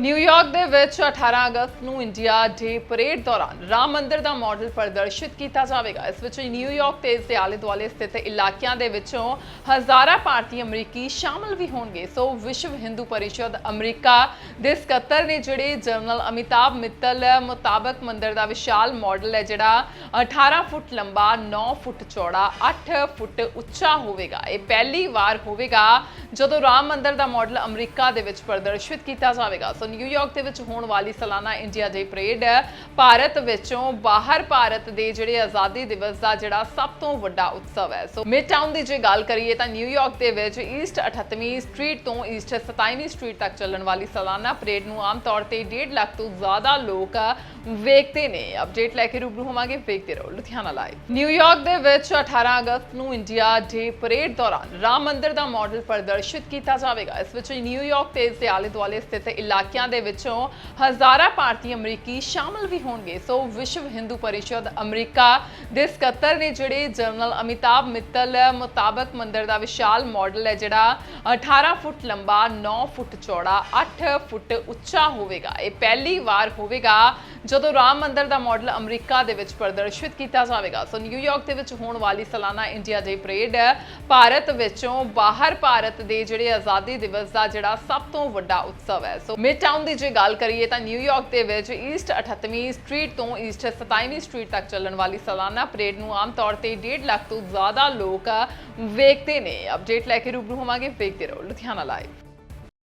New York ਦੇ ਵਿੱਚ 18 ਅਗਸਤ ਨੂੰ ਇੰਡੀਆ ਡੇ ਪਰੇਡ ਦੌਰਾਨ ਰਾਮ ਮੰਦਿਰ ਦਾ ਮਾਡਲ ਪ੍ਰਦਰਸ਼ਿਤ ਕੀਤਾ ਜਾਵੇਗਾ। ਇਸ ਵਿੱਚ ਨਿਊਯਾਰਕ ਤੇ ਇਸ ਦੇ ਆਲੇ-ਦੁਆਲੇ ਸਥਿਤ ਇਲਾਕਿਆਂ ਦੇ ਵਿੱਚੋਂ ਹਜ਼ਾਰਾਂ ਭਾਰਤੀ ਅਮਰੀਕੀ ਸ਼ਾਮਲ ਵੀ ਹੋਣਗੇ। ਸੋ ਵਿਸ਼ਵ ਹਿੰਦੂ ਪਰਿਸ਼ਦ ਅਮਰੀਕਾ ਦੇ ਸਕੱਤਰ ਨੇ ਜਿਹੜੇ ਜਨਰਲ ਅਮਿਤਾਭ ਮਿੱਤਲ ਮੁਤਾਬਕ ਮੰਦਿਰ ਦਾ ਵਿਸ਼ਾਲ ਮਾਡਲ ਹੈ, ਜਿਹੜਾ 18 ਫੁੱਟ ਲੰਬਾ 9 ਫੁੱਟ ਚੌੜਾ 8 ਫੁੱਟ ਉੱਚਾ ਹੋਵੇਗਾ। ਇਹ ਪਹਿਲੀ ਵਾਰ ਹੋਵੇਗਾ ਜਦੋਂ ਰਾਮ ਮੰਦਿਰ ਦਾ ਮਾਡਲ ਅਮਰੀਕਾ ਦੇ ਵਿੱਚ ਪ੍ਰਦਰਸ਼ਿਤ ਕੀਤਾ ਜਾਵੇਗਾ। ਸੋ ਨਿਊਯਾਰਕ ਦੇ ਵਿੱਚ ਹੋਣ ਵਾਲੀ ਸਾਲਾਨਾ ਇੰਡੀਆ ਡੇ ਪਰੇਡ ਭਾਰਤ ਵਿੱਚੋਂ ਬਾਹਰ ਭਾਰਤ ਦੇ ਜਿਹੜੇ ਆਜ਼ਾਦੀ ਦਿਵਸ ਦਾ ਜਿਹੜਾ ਸਭ ਤੋਂ ਵੱਡਾ ਉਤਸਵ ਹੈ। ਸੋ ਮਿਡਟਾਊਨ ਦੀ ਜੇ ਗੱਲ ਕਰੀਏ ਤਾਂ ਨਿਊਯਾਰਕ ਦੇ ਵਿੱਚ ਈਸਟ 38ਵੀਂ ਸਟਰੀਟ ਤੋਂ ਈਸਟ 27ਵੀਂ ਸਟਰੀਟ ਤੱਕ ਚੱਲਣ ਵਾਲੀ ਸਾਲਾਨਾ ਪਰੇਡ ਨੂੰ ਆਮ ਤੌਰ ਤੇ 1.5 ਲੱਖ ਤੋਂ ਜ਼ਿਆਦਾ ਲੋਕ ਵੇਖਦੇ ਨੇ। ਅਪਡੇਟ ਲੈ ਕੇ ਰੂਬਰੂ ਹੋਵਾਂਗੇ। ਵੇਖਦੇ ਰਹੋ ਲੁਧਿਆਣਾ ਲਾਈਵ। ਨਿਊਯਾਰਕ ਦੇ ਵਿੱਚ 18 ਅਗਸਤ ਨੂੰ ਇੰਡੀਆ ਡੇ ਪਰੇਡ ਦੌਰਾਨ ਰਾਮ ਮੰਦਿਰ ਦਾ ਮਾਡਲ ਪ੍ਰਦਰਸ਼ਿਤ ਕੀਤਾ ਜਾਵੇਗਾ। ਇਸ ਵਿੱਚ ਨਿਊਯਾਰਕ ਤੇ ਇਸ ਦੇ ਆਲੇ-ਦੁਆਲੇ ਸਥਿਤ ਇਲਾਕਿਆਂ ਦੇ ਵਿੱਚੋਂ ਹਜ਼ਾਰਾਂ ਭਾਰਤੀ ਅਮਰੀਕੀ ਸ਼ਾਮਲ ਵੀ ਹੋਣਗੇ। ਸੋ ਵਿਸ਼ਵ ਹਿੰਦੂ ਪਰਿਸ਼ਦ ਅਮਰੀਕਾ ਦੇ ਸਕੱਤਰ ਨੇ ਜਿਹੜੇ ਜਨਰਲ ਅਮਿਤਾਭ ਮਿੱਤਲ ਮੁਤਾਬਕ ਮੰਦਿਰ ਦਾ ਵਿਸ਼ਾਲ ਮਾਡਲ ਹੈ, ਜਿਹੜਾ 18 ਫੁੱਟ ਲੰਬਾ 9 ਫੁੱਟ ਚੌੜਾ 8 ਫੁੱਟ ਉੱਚਾ ਹੋਵੇਗਾ। ਇਹ ਪਹਿਲੀ ਵਾਰ ਹੋਵੇਗਾ ਜਦੋਂ ਰਾਮ ਮੰਦਰ ਦਾ ਮਾਡਲ ਅਮਰੀਕਾ ਦੇ ਵਿੱਚ ਪ੍ਰਦਰਸ਼ਿਤ ਕੀਤਾ ਜਾਵੇਗਾ। ਸੋ ਨਿਊਯਾਰਕ ਦੇ ਵਿੱਚ ਹੋਣ ਵਾਲੀ ਸਾਲਾਨਾ ਇੰਡੀਆ ਡੇ ਪਰੇਡ ਭਾਰਤ ਵਿੱਚੋਂ ਬਾਹਰ ਭਾਰਤ ਦੇ ਜਿਹੜੇ ਆਜ਼ਾਦੀ ਦਿਵਸ ਦਾ ਜਿਹੜਾ ਸਭ ਤੋਂ ਵੱਡਾ ਉਤਸਵ ਹੈ। ਸੋ ਮਿਡ ਟਾਊਨ ਦੀ ਜੇ ਗੱਲ ਕਰੀਏ ਤਾਂ ਨਿਊਯਾਰਕ ਦੇ ਵਿੱਚ ਈਸਟ 38ਵੀਂ ਸਟਰੀਟ ਤੋਂ ਈਸਟ 27ਵੀਂ ਸਟਰੀਟ ਤੱਕ ਚੱਲਣ ਵਾਲੀ ਸਾਲਾਨਾ ਪਰੇਡ ਨੂੰ ਆਮ ਤੌਰ ਤੇ 1.5 ਲੱਖ ਤੋਂ ਜ਼ਿਆਦਾ ਲੋਕ ਵੇਖਦੇ ਨੇ। ਅਪਡੇਟ ਲੈ ਕੇ ਰੂਬਰੂ ਹੋਵਾਂਗੇ। ਵੇਖਦੇ ਰਹੋ ਲੁਧਿਆਣਾ ਲਾਈਵ।